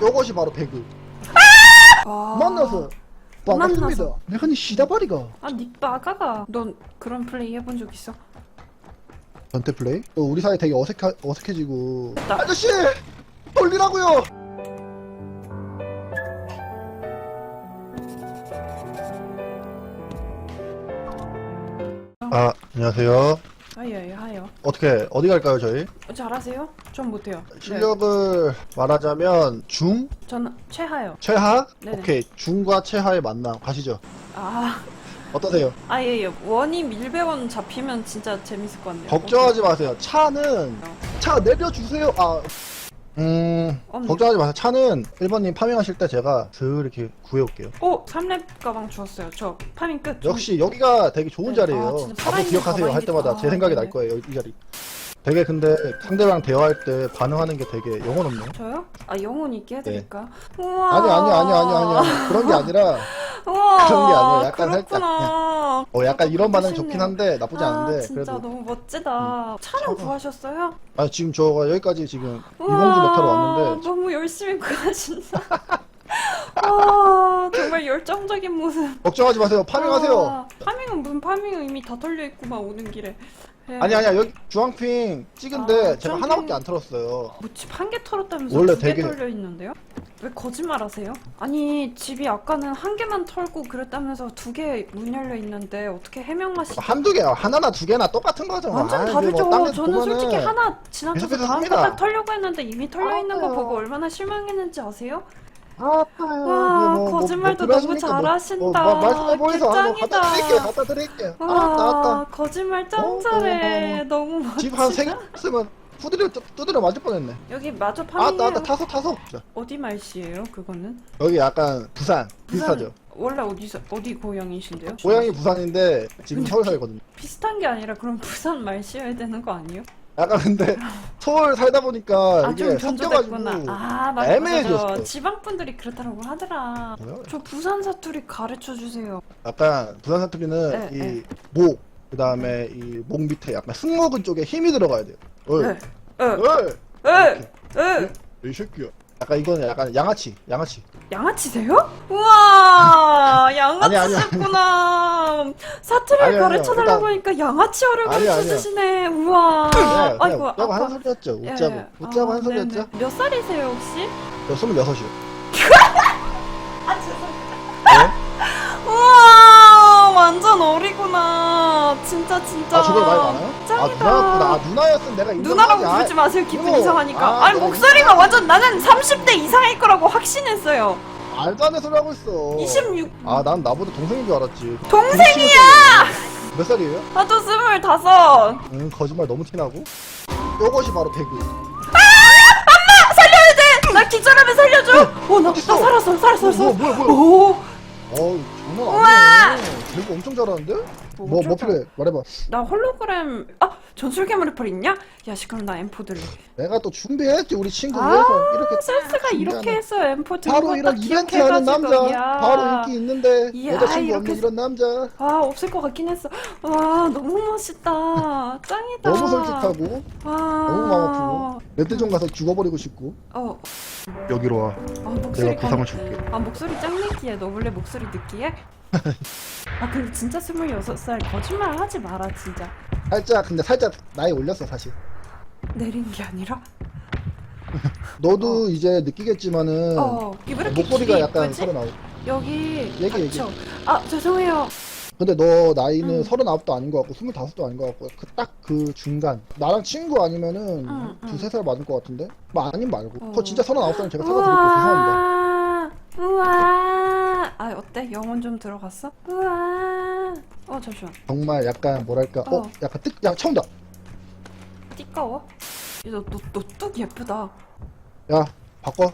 요것이 바로 배그 아. 만나서 반갑습니다 만나서. 내가 니 시다바리가 아, 니 빠가가. 넌 그런 플레이 해본 적 있어? 전태 플레이? 또 우리 사이 되게 어색하, 어색해지고 나- 아저씨! 돌리라고요! 아 안녕하세요 하여요, 하여. 어떻게 어디 갈까요 저희? 어, 잘하세요? 전 못해요. 네. 실력을 말하자면 중? 저는 최하요. 최하? 네네. 오케이 중과 최하의 만남 가시죠 아, 어떠세요? 아, 예, 예. 원이 밀배원 잡히면 진짜 재밌을 것 같네요. 걱정하지 마세요 차는 차 내려주세요 아 음, 어, 네. 걱정하지 마세요. 차는 1번님 파밍하실 때 제가 슬 이렇게 구해올게요. 오, 3렙 가방 주웠어요. 저 파밍 끝. 역시 여기가 되게 좋은 네, 자리예요. 아, 진짜 살아있는 기억하세요 할. 때마다 제 생각이 아, 날 네. 거예요 이 자리. 되게 근데 상대방 대화할 때 반응하는 게 되게 영혼 없네. 저요? 아, 영혼 있게 해드릴까? 우와. 아니 아니 아니 아니 아니 아니 그런 게 아니라 우와. 그런 게 아니라 약간 살짝 그렇구나. 어 약간 이런 반응 멋있네요. 좋긴 한데 나쁘지 아, 않은데 진짜 그래도 너무 멋지다. 차량 차가- 구하셨어요? 아 지금 저가 여기까지 지금 이공주 메타로 왔는데 너무 열심히 구하신다. 와, 정말 열정적인 모습. 걱정하지 마세요 파밍하세요. 아, 파밍은 무슨 파밍은 이미 다 털려 있구만 오는 길에. 예. 아니 아니야 여기 주황핑 찍은데 아, 제가 주황핑- 하나밖에 안 털었어요. 뭐 집 한 개 털었다면서 원래 두 개 되게- 털려 있는데요? 왜 거짓말 하세요? 아니 집이 아까는 한 개만 털고 그랬다면서 두 개 문 열려 있는데 어떻게 해명하시? 한두 개, 하나나 두 개나 똑같은 거죠. 완전 다르죠. 뭐 저는 솔직히 하나 지나쳐서 계속해서 다음 거 삽니다. 딱 털려고 했는데 이미 털려 있는 거 알아요. 보고 얼마나 실망했는지 아세요? 아, 와, 거짓말도 너무 잘하신다. 뭐, 말씀해 보이소. 한번 개짱이다. 갖다 드릴게요. 갖다 드릴게요. 와, 알았다, 알았다. 거짓말 짱 어, 잘해. 어, 어. 너무 멋지다. 집한세개 있으면 두드려 두드려 맞을 뻔했네. 여기 마저 알았다, 파밍해요. 알았다. 타서 타서. 자, 어디 말씨예요? 그거는? 여기 약간 부산 비슷하죠. 원래 어디서 어디 고향이신데요? 고향이 부산인데 지금 서울 살거든요. 비슷한 게 아니라 그럼 부산 말씨여야 되는 거 아니에요? 약간 근데 서울 살다 보니까 아 이게 좀 섞여가지고 변조됐구나. 아 맞아 애매해졌어. 맞아. 지방 분들이 그렇다고 하더라. 뭐요? 저 부산 사투리 가르쳐 주세요. 약간 부산 사투리는 네, 이 네. 목 그다음에 이 목 밑에 약간 승모근 쪽에 힘이 들어가야 돼요. 어이, 에, 에, 어이. 에, 에. 이 새끼야. 약간 이거는 약간 양아치, 양아치. 양아치세요? 우와 아니, 아니, 양아치셨구나. 사투리를 아니, 아니요. 가르쳐 달라고 일단- 하니까 양아치어를 아니, 가르쳐 아니요. 주시네. 우와. 그냥, 아이고 웃자고 아파. 하는 소리였죠. 예, 웃자고. 예. 웃자고 아, 하는 소리였죠. 네네. 몇 살이세요 혹시? 저 26이요. 완전 어리구나 진짜 진짜 아, 저보다 나이 많아요? 아, 짱이다 누나였구나. 아, 누나였으면 내가 누나라고 인정하지. 부르지 마세요 기분 이거. 이상하니까 아, 아, 니 내가 목소리가 인정하지. 완전 나는 30대 이상일 거라고 확신했어요 아, 말도 안 되는 소리 하고 있어. 26 아, 난 나보다 동생인 줄 알았지. 동생이야 몇 살이에요? 나도 스물다섯 응, 거짓말 너무 티나고. 요것이 바로 배그. 살려야 돼 나 기절하면 살려줘 어나 나 어딨어? 살았어 살았어 살았어 뭐, 뭐야, 뭐야. 오 어우, 장난 우와. 아니네. 배그 엄청 잘하는데? 뭐 뭐, 뭐 필요해? 말해봐. 나 홀로그램 아 전술괴물 리플 있냐? 야 씨 그럼 나 M4 들래 내가 또 준비했지, 우리 친구 아, 위해서. 이렇게 센스가. 이렇게 했어 M4 들고 바로 이런 딱 이벤트 하는 기억해가지고. 남자. 이야. 바로 인기 있는데 이야, 여자친구 이렇게 없는 스- 이런 남자. 아 없을 것 같긴 했어. 와 너무 멋있다. 짱이다. 너무 솔직하고 와. 너무 마음 아프고 멧돼지원 가서 죽어버리고 싶고 어, 여기로 와. 아 목소리 내가 구상을 줄게. 아 목소리 짱 느끼해. 너 원래 목소리 느끼해? 아 근데 진짜 스물여섯 살 거짓말 하지 마라 진짜. 살짝 근데 살짝 나이 올렸어 사실. 내린 게 아니라. 너도 이제 느끼겠지만은 어 이왜 이렇게 목소리가 길이 약간? 서른 아홉. 여기 얘기, 얘기. 닥쳐. 아 죄송해요. 근데 너 나이는 응. 서른 아홉도 아닌 것 같고 스물다섯도 아닌 것 같고 그딱그 중간. 나랑 친구 아니면은 응, 응. 두세 살 많을 것 같은데? 뭐 아님 말고. 어. 그거 진짜 서른 아홉 살은 제가 찾아드릴게요. 죄송합니다. 우와. 아 어때? 영혼 좀 들어갔어? 우와. 어 잠시만. 정말 약간 뭐랄까 어, 어. 약간 뜻야 처음다. 띠까워? 너너너뚝 예쁘다. 야 바꿔.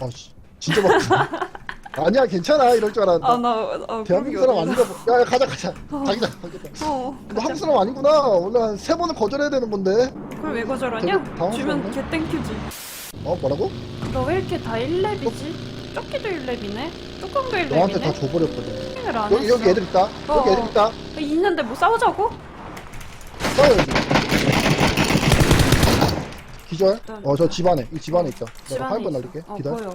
어씨 진짜 바꿔. 아니야 괜찮아 이럴 줄 알았는데. 아나 어, 대한민국 사람 아닌가 봐. 야, 야 가자 가자. 자기장 가겠다. 어. 너 한국 사람 아니구나. 원래 한 세 번은 거절해야 되는 건데. 그걸 왜 거절하냐? 되게 당황스럽네. 주면 개 땡큐지. 어 뭐라고? 너 왜 이렇게 다 1렙이지? 조끼도 1렙이네? 뚜껑도 너한테 다 1렙이네? 줘버렸거든. 안 여기 했어. 여기 애들 있다. 여기 어. 애들 있다. 있는데 뭐 싸우자고? 싸워 여기. 기절. 일단- 어, 저 집 안에. 이 집 안에 있다. 집 내가 있어. 날릴게. 어, 기다려. 보여.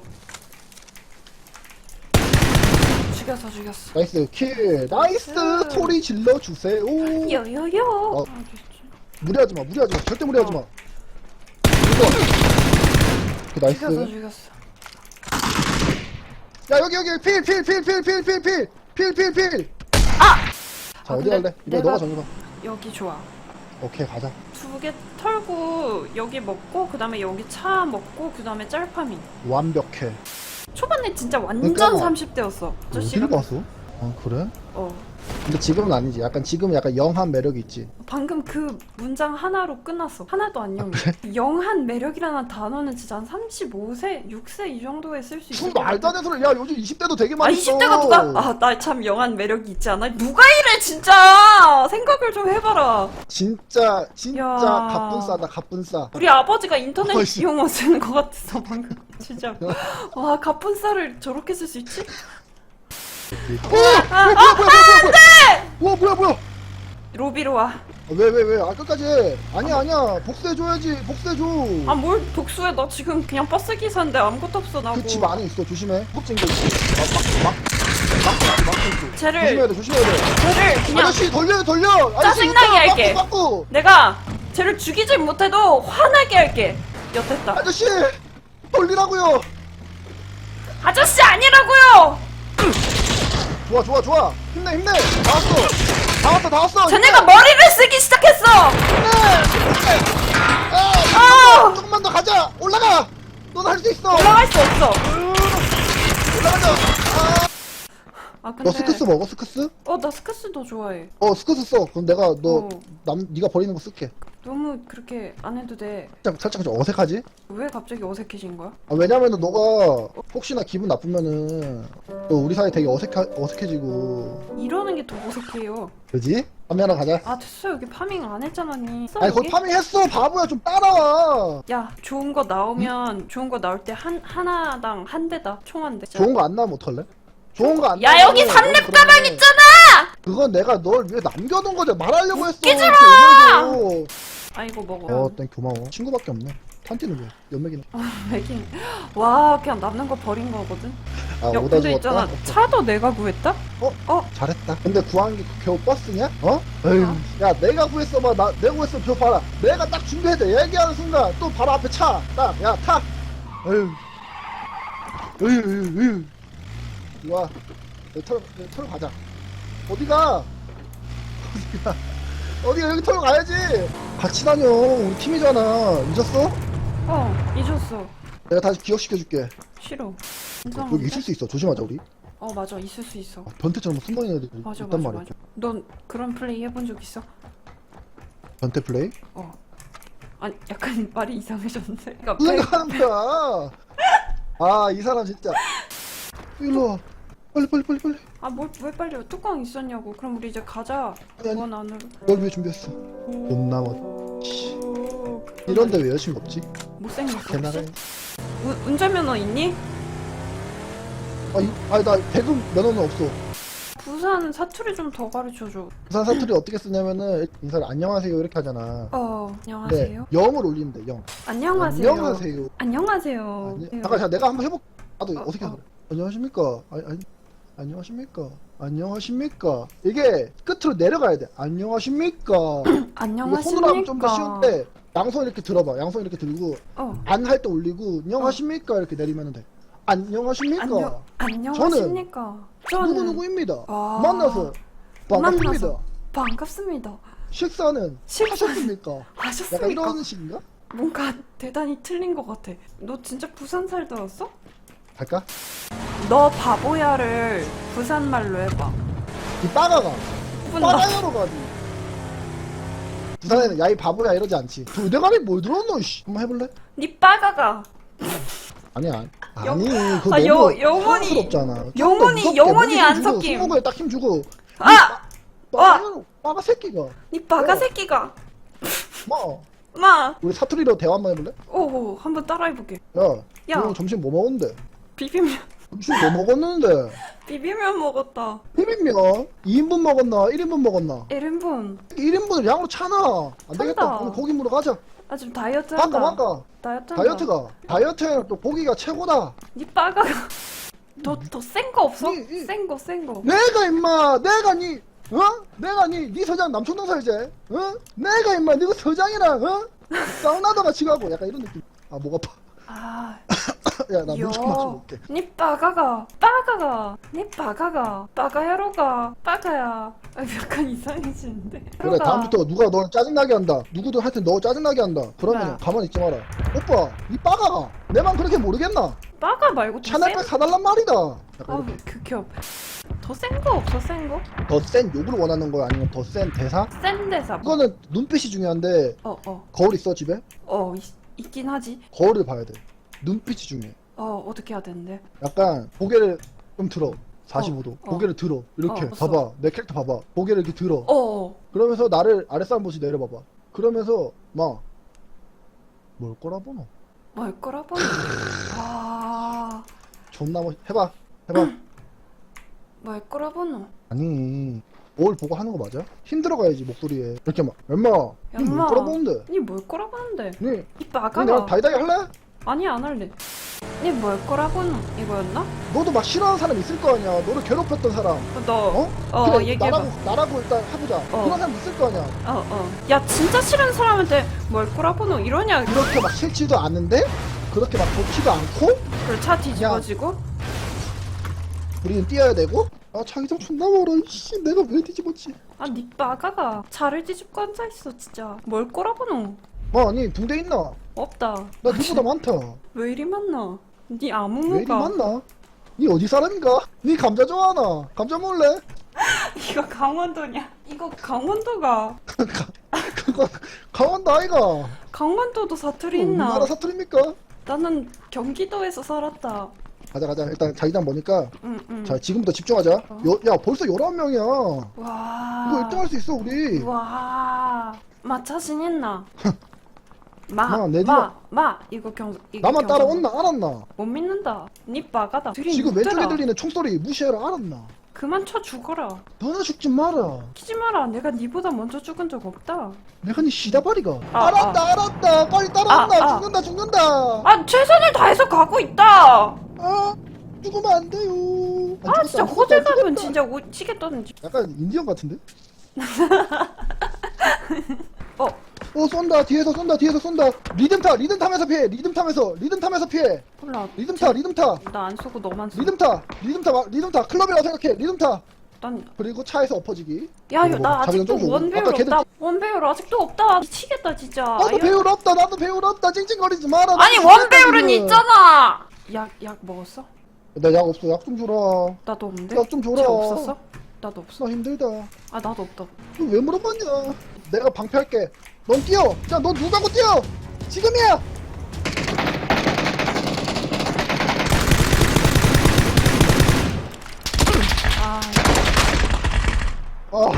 죽였어, 죽였어. 나이스 킬. 나이스 나이스. 소리 질러 주세요. 요요요. 어. 아. 무리하지 마. 무리하지 마. 절대 무리하지 마. 어. 그 나이스. 죽였어, 죽였어. 야 여기 여기 필필필필필필필필필 필. 아! 자 아, 어디 근데 갈래? 이거 내가- 너가 정해봐. 여기 좋아. 오케이 가자. 두 개 털고 여기 먹고 그 다음에 여기 차 먹고 그 다음에 짤파밍. 완벽해. 초반에 진짜 완전 그러니까 30대였어. 아저씨가 어디를 봤어? 아 그래? 어. 근데 지금은 아니지. 약간 지금 은 약간 영한 매력이 있지. 방금 그 문장 하나로 끝났어. 하나도 안 영해. 영한 매력이라는 단어는 진짜 한 35세, 6세 이 정도에 쓸 수 있을 무슨 것 말도 안. 되는 소리. 야 요즘 20대도 되게 아, 많이 있어. 20대가 누가? 아, 나 참 영한 매력이 있지 않아? 누가 이래, 진짜! 생각을 좀 해봐라. 진짜 진짜 야. 가뿐 싸다 가뿐 싸. 우리 아버지가 인터넷 어이씨. 이용어 쓰는 것 같았어, 방금. 진짜. 와 갑분살을 저렇게 쓸 수 있지? 어! 아, 아, 아, 안돼! 우와 뭐야 뭐야. 로비로 와. 아, 왜왜 왜? 아까까지 아니야 아, 뭐- 아니야. 복수해줘야지. 복수해줘. 아 뭘 복수해? 나 지금 그냥 버스 기사인데 아무것도 없어 나고. 그 집 안에 있어. 조심해. 헛진거 쟤를 조심해야 돼 조심해야 돼. 쟤를 그냥 아저씨 돌려 돌려. 짜증나게 할게. 막고 막고 내가 쟤를 죽이질 못해도 화나게 할게. 여태다. 아저씨! 돌리라고요. 아저씨 아니라고요! 좋아 좋아 좋아. 힘내 힘내. 다 왔어. 다 왔어 다 왔어. 쟤네가 머리를 쓰기 시작했어! 아, 조금만 더 가자. 올라가. 넌 할 수 있어. 올라갈 수 없어. 올라가자. 아. 아, 근데. 너 스크스 먹어 스크스? 어, 나 스크스도 좋아해. 어 스크스 써. 그럼 내가 너 어. 남 네가 버리는 거 쓸게. 너무 그렇게 안 해도 돼. 살짝 살짝 좀 어색하지? 왜 갑자기 어색해진 거야? 아, 왜냐면은 너가 혹시나 기분 나쁘면은 또 우리 사이 되게 어색하, 어색해지고 이러는 게 더 어색해요. 그지? 밤에 하나 가자 아, 됐어. 여기 파밍 안 했잖아, 니. 써, 아니? 거기 파밍했어 바보야 좀 따라와 야, 좋은 거 나오면, 좋은 거 나올 때 한, 하나당 한 대다. 총 한 대. 좋은 거 안 나오면 어떡할래? 좋은 거 안 야, 나오면 여기 넌 삼렙 그러면 가방 있잖아! 그건 내가 널 위해 남겨둔 거지 말하려고 했어 웃기지 마! 아, 이거 먹어. 어 땡 고마워. 친구밖에 없네. 탄티는 왜? 연맥이네. 맥인. 와, 그냥 남는 거 버린 거거든. 아 야, 오다 근데 죽었다. 있잖아. 차도 내가 구했다? 어? 어? 잘했다. 근데 구한 게 겨우 버스냐? 어? 에휴 야 내가 구했어 봐 나 내가 구했어. 저 봐라. 내가 딱 준비해야 돼. 얘기하는 순간 또 바로 앞에 차 딱야타 에휴. 에휴 에휴 에휴. 좋아 털, 털 가자. 어디가? 어디가 어디가 여기 털 가야지 같이 다녀 우리 팀이잖아 잊었어? 어, 잊었어. 내가 다시 기억시켜줄게 싫어. 여기 있을 수 있어 조심하자 우리 어, 맞아. 있을 수 있어. 어, 변태처럼 숨어있는 애들이 맞아, 있단 맞아, 말이야 맞아. 넌 그런 플레이 해본 적 있어? 변태 플레이? 어. 아니, 약간 말이 이상해졌는데. 그러니까 무슨 배- 하는 거야? 아, 이 사람 진짜. 일로 와. 빨리, 빨리, 빨리, 빨리. 아, 뭘, 왜 빨리 뚜껑 있었냐고. 그럼 우리 이제 가자. 아니, 아니. 원 안으로. 널 위해 준비했어. 돈 나와. 씨. 이런데 왜 여자친구 없지? 못생겼어. 개나가. 혹시? 운, 운전면허 있니? 아, 이, 아니, 나 대금 면허는 없어. 부산 사투리 좀 더 가르쳐줘. 부산 사투리 어떻게 쓰냐면은 인사를 안녕하세요 이렇게 하잖아. 어, 네, 안녕하세요. 영을 올리면 돼, 영. 안녕하세요. 안녕하세요. 안녕하세요. 아니, 잠깐, 잠깐 내가 한번 해볼. 나도 어, 어떻게 어. 하래? 안녕하십니까? 아니, 아니, 안녕하십니까? 안녕하십니까? 이게 끝으로 내려가야 돼. 안녕하십니까? 이거 손으로 하면 좀 더 안녕하십니까? 쉬운데 양손 이렇게 들어봐. 양손 이렇게 들고 어. 안 할 때 올리고 안녕하십니까 이렇게 내리면 돼. 안녕하십니까. 안녕, 안녕하십니까? 저는 누구 누구입니다. 아, 만나서 반갑습니다. 만나서 반갑습니다. 식사는 식사 하셨습니까? 약간 하셨습니까? 이런 식인가? 뭔가 대단히 틀린 것 같아. 너 진짜 부산 살다 왔어? 갈까? 너 바보야를 부산 말로 해봐. 이 빠가가 나. 빠가야로 가지. 부산에는 야이 바보야 이러지 않지. 두대가리 뭘 들었노? 씨. 한번 해볼래? 니 빠가가. 아니야. 영- 아니 그거 아, 너무 여- 영혼이- 촌스럽잖아. 영혼이- 영혼이 안 섞임. 스무고에 딱 힘 주고. 아! 빠가 빠가 새끼가. 니 빠가 어. 새끼가. 뭐 마. 우리 사투리로 대화 한번 해볼래? 오, 한번 따라해볼게. 야, 야. 너 점심 뭐 먹었는데? 비빔면. 점심 뭐 먹었는데? 비빔면 먹었다. 비빔면 2인분 먹었나? 1인분 먹었나? 1인분. 1인분을 양으로 차나? 안 되겠다. 찬다. 오늘 고기 물어 가자. 아 지금 다이어트 한다. 바꿔 다이어트 한다. 다이어트가 다이어트에는 또 고기가 최고다 니 빠가가 더 더 센 거 없어? 이- 이- 센 거 센 거. 내가 임마 내가 니 어? 내가 니, 니 서장 남촌동 살지? 어? 내가 임마 니그 서장이랑 어? 사우나도 같이 가고 약간 이런 느낌 아 목 아파 아, 빠가야. 아, 약간 이상해지는데. 그래. 다음부터 누가 너 짜증나게 한다 누구도 하여튼 너 짜증나게 한다 그러면 네. 가만히 있지 마라 오빠 니 빠가가 내 맘 그렇게 모르겠나 빠가 말고 더 센. 샤넬백 사달란 말이다 약간 아우 이렇게 극혐. 더센 거 없어 센 거? 더 센 욕을 원하는 거야 아니면 더 센 대사? 센 데사. 그거는 눈빛이 중요한데 어 어. 거울 있어 집에? 어 있, 있긴 하지. 거울을 봐야 돼 눈빛이 중요해 어 어떻게 해야 되는데? 약간 고개를 좀 들어 45도 어. 고개를 들어 이렇게 어, 봤어. 봐봐 내 캐릭터 봐봐 고개를 이렇게 들어 어. 어. 그러면서 나를 아랫사람 보시 내려봐봐 그러면서 막뭘 꼬라보노 뭘 거라 보니? 아, 존나 멋 해봐 해봐 뭘 거라 보노? 아니 뭘 보고 하는 거 맞아? 힘들어 가야지 목소리에 이렇게 막 엄마. 니뭘 꼬라보는데 니뭘 거라 보는데? 니 이니 빠가가. 내가 다이다이 할래? 아니 안 할래. 니 뭘 거라 보노? 이거였나? 너도 막 싫어하는 사람 있을 거 아니야 너를 괴롭혔던 사람 어, 너. 어? 어, 그래 얘기해봐. 나라고 나라고 일단 해보자 어. 그런 사람 있을 거 아니야 어, 어. 야, 진짜 싫은 사람한테 뭘 거라 보노? 이러냐? 그렇게 막 싫지도 않는데 그렇게 막 좋지도 않고 그리고 차 뒤집어지고? 우리는 뛰어야 되고 아 자기장 존나 멀어 이씨 내가 왜 뒤집었지 아, 니 빠가가 차를 뒤집고 앉아있어, 진짜. 뭘 거라 보노? 뭐 아니 붕대 있나 없다. 나 누구보다 많다 왜 이리 많나? 니 왜 이리 아무무가. 많나 니 어디 사람인가 니 감자 좋아하나 감자 먹을래 이거 강원도냐? 이거 강원도가. 그거 강원도 아이가 강원도도 사투리 있나? 우리나라 사투리입니까 나는 경기도에서 살았다. 가자 가자 일단 자기장 보니까 응, 응. 자 지금부터 집중하자 어. 여, 야 벌써 11명이야 와. 이거 1등 할 수 있어 우리 와. 마 자신 있나? 마, 마, 내 마, 마. 이거 경, 이거 나만. 따라온나 알았나 못 믿는다. 니 빠가다. 지금 왼쪽에. 들리는 총소리 무시해라 알았나 그만 쳐 죽어라. 너나 죽지 마라 키지 마라. 내가 니보다 먼저 죽은 적 없다. 내가 니 시다바리가 아, 알았다 알았다 빨리 따라온다 아, 아. 죽는다 죽는다 아, 최선을 다해서 가고 있다. 아 죽으면 안 돼요 안 아, 죽었다, 진짜 안 죽었다, 호들갑은 안 죽었다. 진짜 미치겠다는지. 약간 인디언 같은데? 어, 어 쏜다 뒤에서 쏜다 뒤에서 쏜다 리듬 타 리듬 타면서 피해 리듬 타면서 리듬 타면서 피해 몰라. 리듬 타 리듬 타 나안 쏘고 너만 쏘. 리듬 타 리듬 타 리듬 타 클럽이라고 생각해 리듬 타 난 그리고 차에서 엎어지기 야, 그리고 나 자기는 아직도 좀 원배율 아까 걔들 없다. 원배율 아직도 없다. 미치겠다, 진짜. 나도 아유. 배울 없다 나도 배울 없다 찡찡거리지 마라 아니, 나 원배율은. 있잖아. 약, 약 먹었어? 나 약 없어. 약 좀 줘라. 나도 없는데. 약 좀 줘라. 쟤 없었어? 나도 없어. 나 힘들다. 아, 나도 없다. 너 왜 물어봤냐? 내가 방패할게. 넌 뛰어. 자 넌 누가고 뛰어? 지금이야! 아, 아